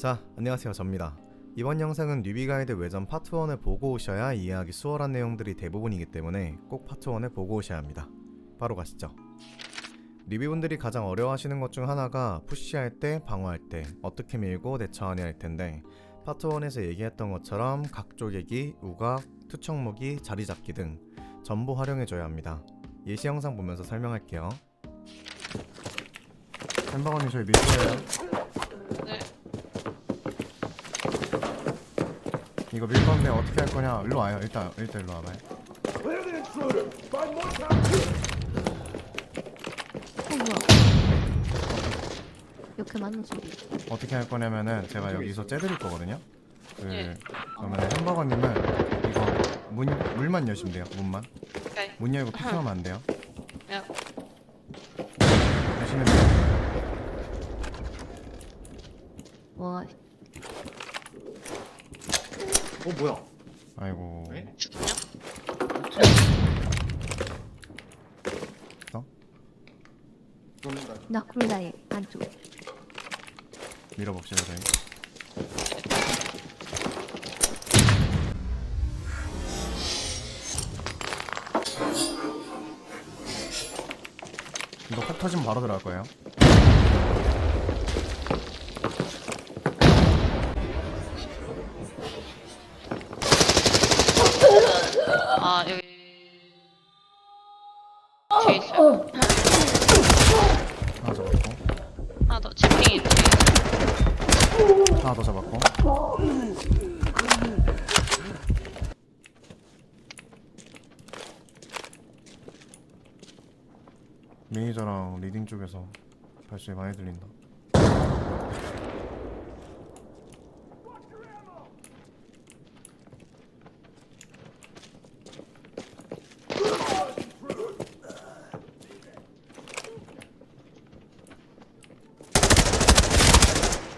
자, 안녕하세요. 접니다. 이번 영상은 뉴비 가이드 외전 파트 1을 보고 오셔야 이해하기 수월한 내용들이 대부분이기 때문에 꼭 파트 1을 보고 오셔야 합니다. 바로 가시죠. 뉴비분들이 가장 어려워하시는 것 중 하나가 푸시할 때, 방어할 때 어떻게 밀고 대처하냐 할 텐데 파트 1에서 얘기했던 것처럼 각조개기, 우각, 투척무기, 자리 잡기 등 전부 활용해줘야 합니다. 예시 영상 보면서 설명할게요. 햄버거님 저희 밀 거예요. 네. 이거 밀 건데 어떻게 할 거냐? 일로 와요. 일단 일단 일로 와봐요. 어 뭐야 이렇게 많은 소리 어떻게 할 거냐면은 제가 여기서 째드릴 거거든요. 그 예. 그러면 햄버거님은 이거 문 물만 여시면 돼요. 문만 오케이. 문 열고 피하면 안 돼요. 야, 여시면 돼요. 와 어 뭐야? 아이고. 왜? 죽냐? 그런다. 나콜라의 안쪽 밀어봅시다 저희. 이거 폭 터지면 바로 들어갈 거예요. 아 여기 뒤에 있어요. 하나 잡았고, 하나 더 지핑이 뒤에 있어요. 하나 더 잡았고. 매니저랑 리딩 쪽에서 발소리 많이 들린다.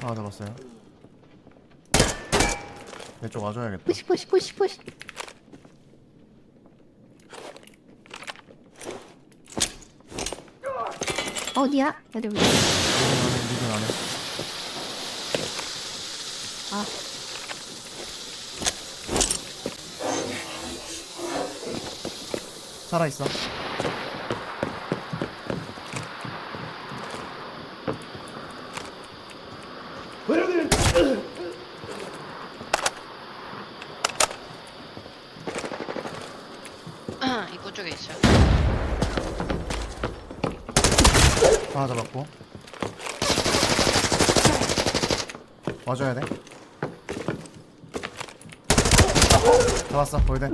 하나 잡았어요. 내 쪽 와줘야겠다. 푸시 푸시 푸시 푸시 어디야? 리딩 안해, 리딩 안해. 아 살아 있어. 입구 쪽에 있어요. 하나 잡았고. 와줘야 돼. 잡았어, 골대.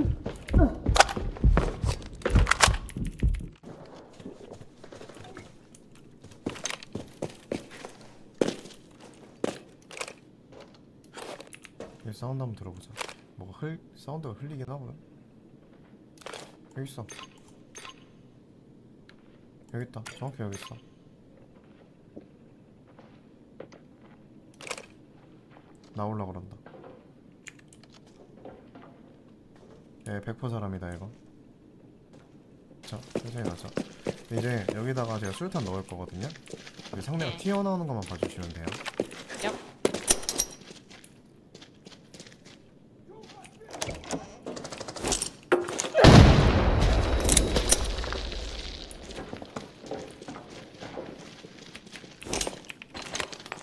여기 사운드 한번 들어보자. 뭐가 흘 사운드가 흘리긴 하고요. 여기 있어. 여기 있다. 정확히 여기 있어. 나올라 그런다. 예, 100% 사람이다 이거. 자, 천천히 가자. 이제 여기다가 제가 수류탄 넣을 거거든요. 상대가 네. 튀어나오는 것만 봐주시면 돼요. 얍.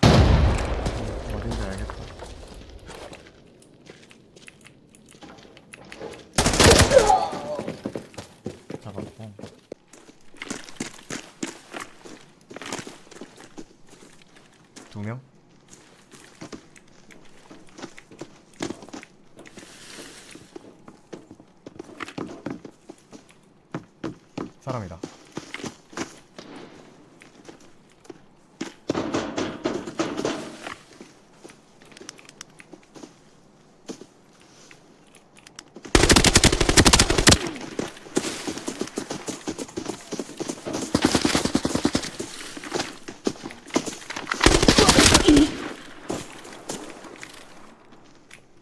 음, 어딘지 알겠다. 잡았고. 두 명? 사람이다.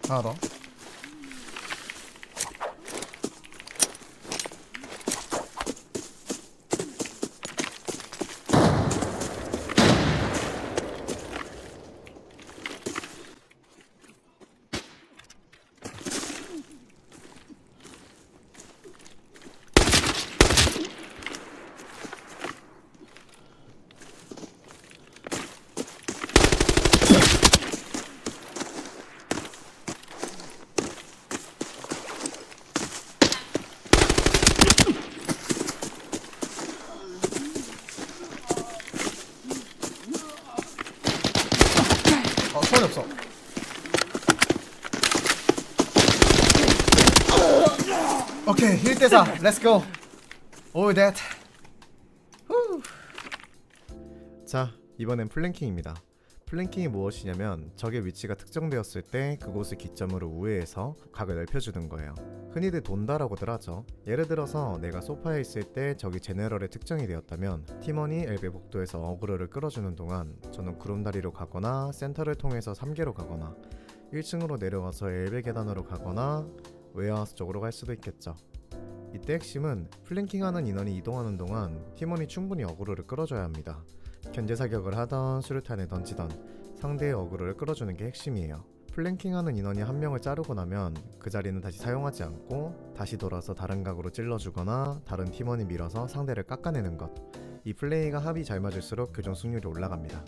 하나 더. 1대4 렛츠고 All that. 후. 자 이번엔 플랭킹입니다. 플랭킹이 무엇이냐면 적의 위치가 특정되었을 때 그곳을 기점으로 우회해서 각을 넓혀주는 거예요. 흔히들 돈다라고들 하죠. 예를 들어서 내가 소파에 있을 때 적이 제네럴에 특정이 되었다면 팀원이 엘베 복도에서 어그로를 끌어주는 동안 저는 구름다리로 가거나 센터를 통해서 3개로 가거나 1층으로 내려와서 엘베 계단으로 가거나 웨어하우스 쪽으로 갈 수도 있겠죠 이때 핵심은 플랭킹하는 인원이 이동하는 동안 팀원이 충분히 어그로를 끌어줘야 합니다 견제 사격을 하던 수류탄을 던지던 상대의 어그로를 끌어주는 게 핵심이에요. 플랭킹하는 인원이 한 명을 자르고 나면 그 자리는 다시 사용하지 않고 다시 돌아서 다른 각으로 찔러주거나 다른 팀원이 밀어서 상대를 깎아내는 것. 이 플레이가 합이 잘 맞을수록 교전 승률이 올라갑니다.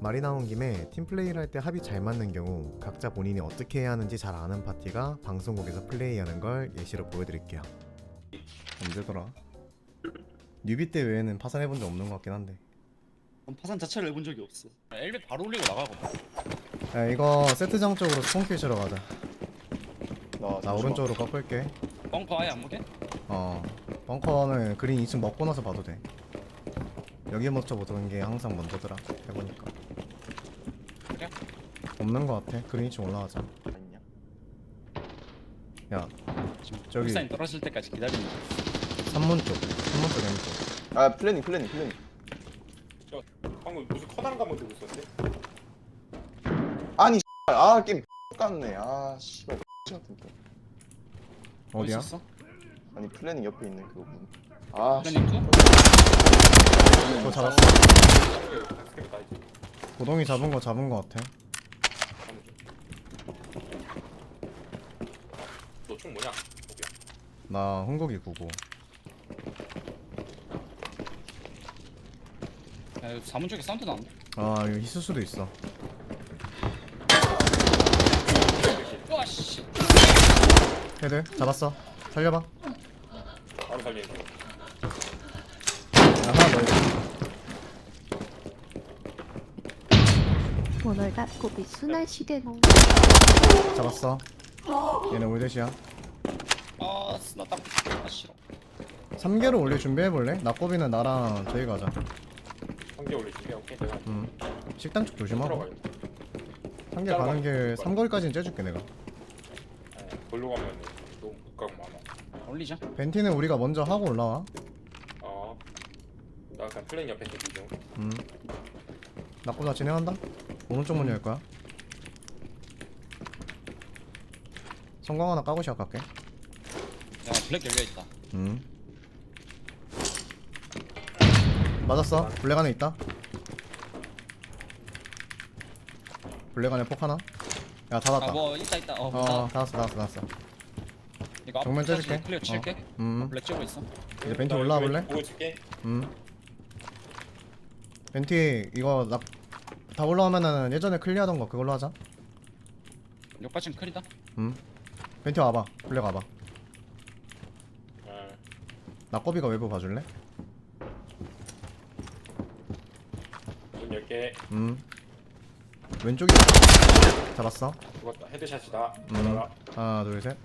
말이 나온 김에 팀 플레이를 할 때 합이 잘 맞는 경우 각자 본인이 어떻게 해야 하는지 잘 아는 파티가 방송국에서 플레이하는 걸 예시로 보여드릴게요. 언제더라? 뉴비 때 외에는 파산해본 적 없는 것 같긴 한데. 난 파산 자체를 해본 적이 없어. 엘베 바로 올리고 나가거든. 야 이거 세트장 쪽으로 스폰킬 치러 가자 나, 나. 오른쪽으로 꺾을게 벙커 아예 안 보게? 어 벙커는 그린 2층 먹고 나서 봐도 돼 여기 먼저 보던 게 항상 먼저더라 해보니까 그래? 없는 거 같아 그린 2층 올라가자? 야 지금 저기- 사인 떨어질 때까지 기다리는 거. 3문 쪽 3문 쪽 왼쪽 아 플래닝 플래닝 플래닝 방금 무슨 커다란 가만 들고 있었는데? 아니 아 게임 같네 아 씨발 같은 게 어디야? 있었어? 아니 플래닝 옆에 있는 그거 문. 아 씨. 플래닝 2? 그거 잡았어 스케프 다 있지. 고동이 잡은 거 잡은 거 같아 너총 뭐냐? 오비야. 나 흥국이 99 야, 사문 쪽에 사운드 나는데? 아 이거 있을 수도 있어 와 씨. 헤드 잡았어 살려봐 바로 거. 야 하나 더 있어 문을 닫고 미순한 시대노. 잡았어 얘네 올댓이야 아 스나 딱. 아 싫어. 3개로 올릴 준비해볼래? 낙고비는 나랑 저희 가자 한개 올리시게 오케이 내가 음. 식당 쪽 조심하고 들어가요. 한개 가는 길 3거리까지는 째줄게 내가 어, 걸로 가면 너무 못 가고 많아. 올리자. 벤티는 우리가 먼저 하고 올라와 어. 나 그냥 플레인 옆에 대기 중. 음. 낙고자 진행한다 오른쪽 문 열 거야 성광 하나 까고 시작할게 야 블랙 열려 있다. 음. 맞았어 블랙 안에 있다 블랙 안에 폭 하나 야 닫았다 아뭐 있다 있다. 어. 어 어. 닫았어 닫았어 닫았어 이거 정면 앞까지 째줄게. 클리어 칠게. 음. 블랙 째고 있어. 이제 벤티 나 올라와 왼- 볼래? 보고 있을게. 음. 벤티 이거 나, 다 올라오면은 예전에 클리어하던 거 그걸로 하자. 여기까지는 클이다. 음. 벤티 와봐. 블랙 와봐. 어. 나 꼬비가 외부 봐줄래? 문 열게. 음. 왼쪽이 잡았어. 죽었다. 헤드샷이다. 음. 하나 둘 셋.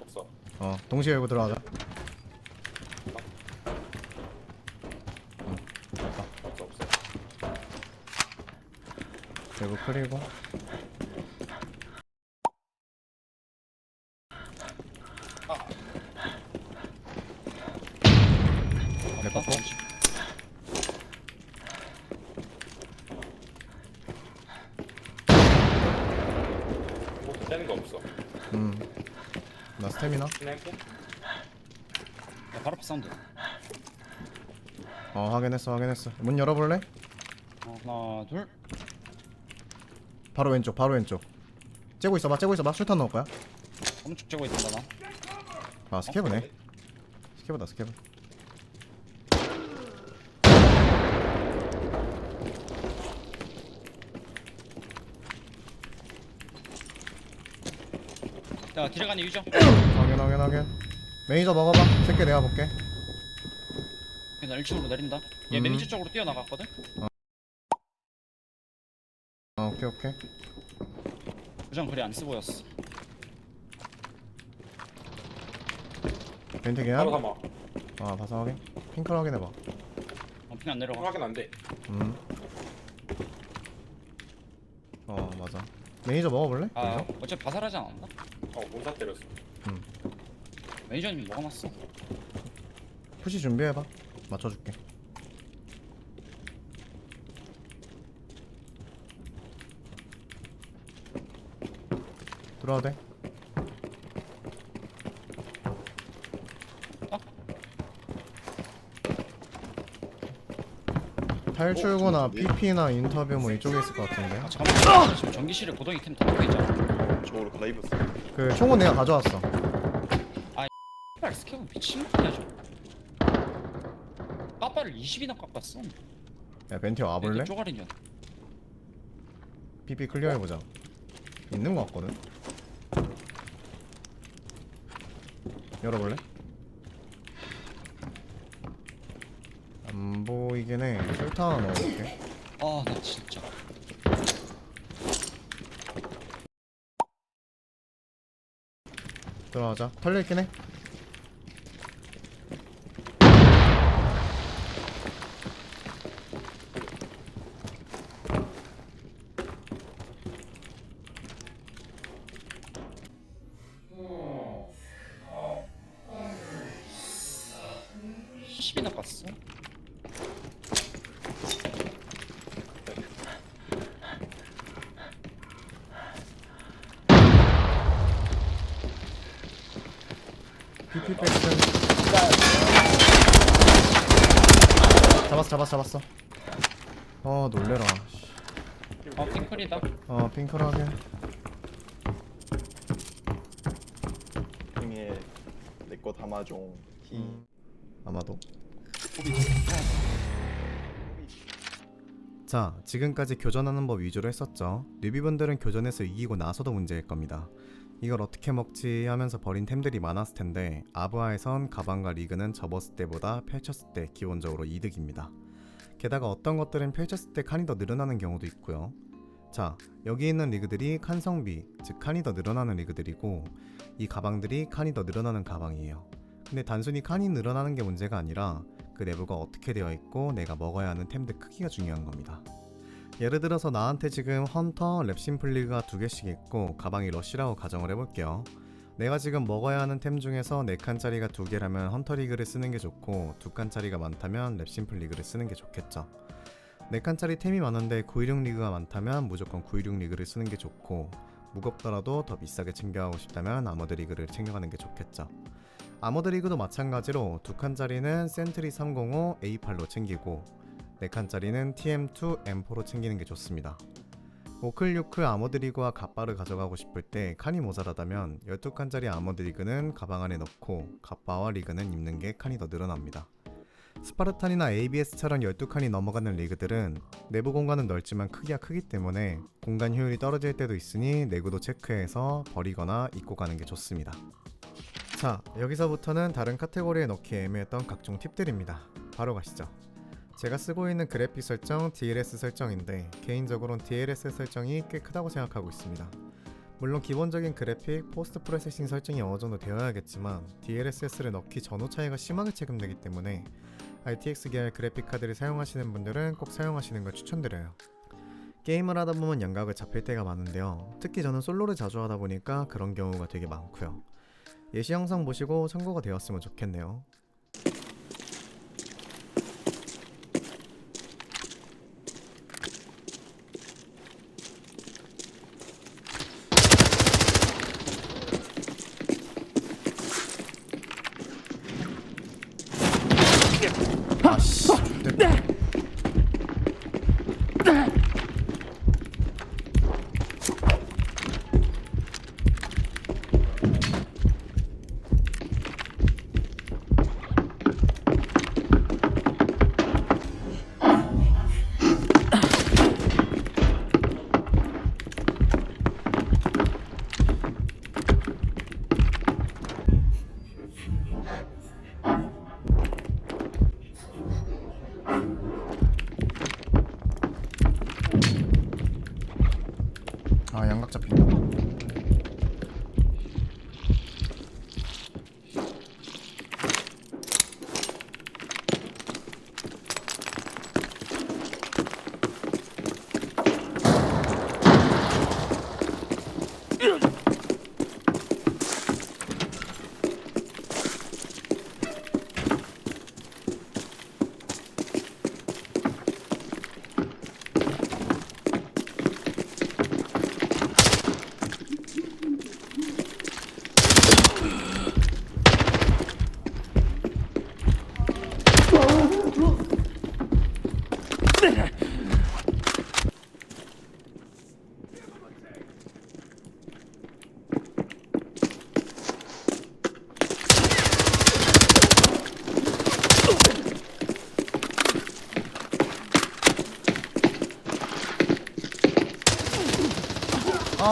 없어. 어 동시에 외부 들어가자. 없어 없어. 외부 클리고. 내 없다. 거? 뭐 되는 거 없어. 음. 나 할게. 야 바로 앞에 사운드. 어 확인했어 확인했어. 문 열어볼래? 어, 하나 둘. 바로 왼쪽 바로 왼쪽. 째고 있어봐 째고 있어봐. 슈탄 넣을 거야. 오른쪽 째고 있단다 나. 아 스케브네. 스케브다 스케브. 야 기레간이 유저. 확인 확인 확인. 매니저 먹어봐. 새끼 내가 볼게. 그냥 1층으로 내린다. 얘 음. 매니저 쪽으로 뛰어나갔거든. 아 오케이 오케이 부장 거리 안 쓰고였어 벤트 계약? 바로 삼아. 아 봐서 확인 핑클 확인해봐 어, 핑안 내려가 확인 안 돼. 음. 어 맞아 매니저 먹어볼래? 아? 어차피 바살하지 않았나? 어 문사 때렸어. 매니저님 먹어놨어 푸시 준비해봐 맞춰줄게 들어와도 돼? 어? 탈출구나 어, 좋은데? PP나 인터뷰 뭐 이쪽에 있을 것 같은데 아 잠깐만 지금 전기실에 고동이 캠 닫혀 있잖아 저거로 갈아입었어. 그 총은 내가 가져왔어. 빨리 스케브 미친 거 아니야 저. 빠빠를 20이나 깎았어. 야 벤티 와볼래? 쪼가리년 PP 클리어 해보자. 있는 것 같거든? 열어볼래? 안 보이긴 해. 하나 넣어볼게. 아나 진짜 들어가자. 털려있긴 해 십이나 깠어? PP 백슨 잡았어 잡았어. 어 놀래라. 씨. 아 핑클이다. 어 핑크하게 형에 내거 담아줘. 히. 아마도. 자 지금까지 교전하는 법 위주로 했었죠. 뉴비분들은 교전에서 이기고 나서도 문제일 겁니다. 이걸 어떻게 먹지 하면서 버린 템들이 많았을 텐데 아브아에선 가방과 리그는 접었을 때보다 펼쳤을 때 기본적으로 이득입니다 게다가 어떤 것들은 펼쳤을 때 칸이 더 늘어나는 경우도 있고요 자 여기 있는 리그들이 칸 성비 즉 칸이 더 늘어나는 리그들이고 이 가방들이 칸이 더 늘어나는 가방이에요 근데 단순히 칸이 늘어나는 게 문제가 아니라 그 내부가 어떻게 되어 있고 내가 먹어야 하는 템들 크기가 중요한 겁니다. 예를 들어서 나한테 지금 헌터, 랩심플리그가 두 개씩 있고 가방이 러쉬라고 가정을 해볼게요. 내가 지금 먹어야 하는 템 중에서 4칸짜리가 두 개라면 헌터 리그를 쓰는 게 좋고 두 칸짜리가 많다면 랩심플 리그를 쓰는 게 좋겠죠. 4칸짜리 템이 많은데 916 리그가 많다면 무조건 916 리그를 쓰는 게 좋고 무겁더라도 더 비싸게 챙겨가고 싶다면 아머드 리그를 챙겨가는 게 좋겠죠. 아머드 리그도 마찬가지로 두 칸짜리는 센트리 305 A8로 챙기고 네 칸짜리는 TM2 M4로 챙기는 게 좋습니다. 오클류크 아머드 리그와 갑바를 가져가고 싶을 때 칸이 모자라다면 12칸짜리 아머드 리그는 가방 안에 넣고 갑바와 리그는 입는 게 칸이 더 늘어납니다. 스파르탄이나 ABS처럼 12칸이 넘어가는 리그들은 내부 공간은 넓지만 크기가 크기 때문에 공간 효율이 떨어질 때도 있으니 내구도 체크해서 버리거나 입고 가는 게 좋습니다. 자, 여기서부터는 다른 카테고리에 넣기 애매했던 각종 팁들입니다. 바로 가시죠. 제가 쓰고 있는 그래픽 설정 DLS 설정인데 개인적으로는 DLS 설정이 꽤 크다고 생각하고 있습니다. 물론 기본적인 그래픽, 포스트 프로세싱 설정이 어느 정도 되어야겠지만 DLSS를 넣기 전후 차이가 심하게 체감되기 때문에 RTX 계열 그래픽 카드를 사용하시는 분들은 꼭 사용하시는 걸 추천드려요. 게임을 하다 보면 양각을 잡힐 때가 많은데요. 특히 저는 솔로를 자주 하다 보니까 그런 경우가 되게 많고요. 예시 영상 보시고 참고가 되었으면 좋겠네요. 아씨, 좋댔다. 어차피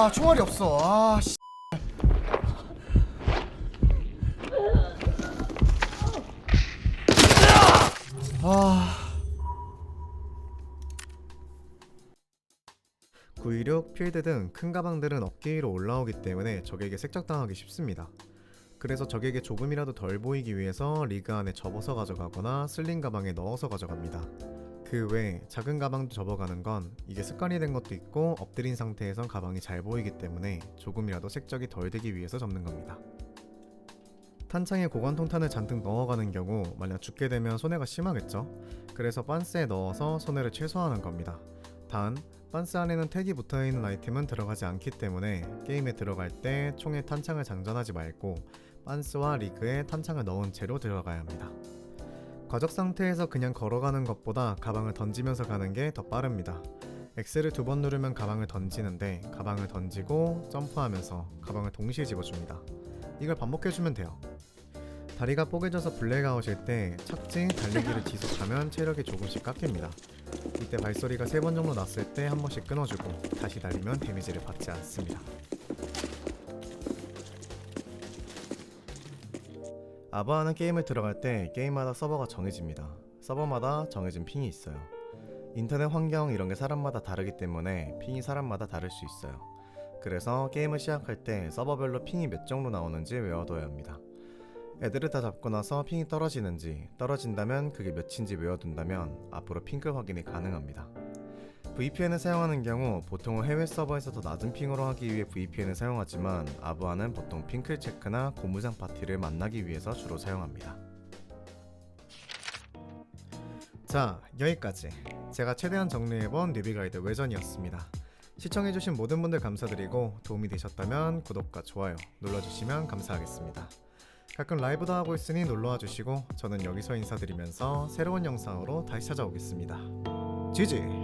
아 총알이 없어 아 씨. 아 916, 필드 등 큰 가방들은 어깨 위로 올라오기 때문에 적에게 색적당하기 쉽습니다. 그래서 적에게 조금이라도 덜 보이기 위해서 리그 안에 접어서 가져가거나 슬링 가방에 넣어서 가져갑니다. 그 외 작은 가방도 접어가는 건 이게 습관이 된 것도 있고 엎드린 상태에선 가방이 잘 보이기 때문에 조금이라도 색적이 덜 되기 위해서 접는 겁니다. 탄창에 고관 통탄을 잔뜩 넣어가는 경우 만약 죽게 되면 손해가 심하겠죠? 그래서 빤스에 넣어서 손해를 최소화하는 겁니다. 단 빤스 안에는 택이 붙어있는 아이템은 들어가지 않기 때문에 게임에 들어갈 때 총에 탄창을 장전하지 말고 빤스와 리그에 탄창을 넣은 채로 들어가야 합니다. 과적 상태에서 그냥 걸어가는 것보다 가방을 던지면서 가는 게 더 빠릅니다. X를 두 번 누르면 가방을 던지는데 가방을 던지고 점프하면서 가방을 동시에 집어줍니다. 이걸 반복해주면 돼요. 다리가 뽀개져서 블랙아웃일 때 착지, 달리기를 지속하면 체력이 조금씩 깎입니다. 이때 발소리가 세 번 정도 났을 때 한 번씩 끊어주고 다시 달리면 데미지를 받지 않습니다. 아바하는 게임을 들어갈 때 게임마다 서버가 정해집니다. 서버마다 정해진 핑이 있어요. 인터넷 환경 이런 게 사람마다 다르기 때문에 핑이 사람마다 다를 수 있어요. 그래서 게임을 시작할 때 서버별로 핑이 몇 정도 나오는지 외워둬야 합니다. 애들을 다 잡고 나서 핑이 떨어지는지 떨어진다면 그게 몇인지 외워둔다면 앞으로 핑크 확인이 가능합니다. VPN을 사용하는 경우 보통은 해외 서버에서 더 낮은 핑으로 하기 위해 VPN을 사용하지만 아부아는 보통 핑클 체크나 고무장 파티를 만나기 위해서 주로 사용합니다. 자 여기까지 제가 최대한 정리해본 뉴비 가이드 외전이었습니다. 시청해주신 모든 분들 감사드리고 도움이 되셨다면 구독과 좋아요 눌러주시면 감사하겠습니다. 가끔 라이브도 하고 있으니 놀러와 주시고 저는 여기서 인사드리면서 새로운 영상으로 다시 찾아오겠습니다. 지지!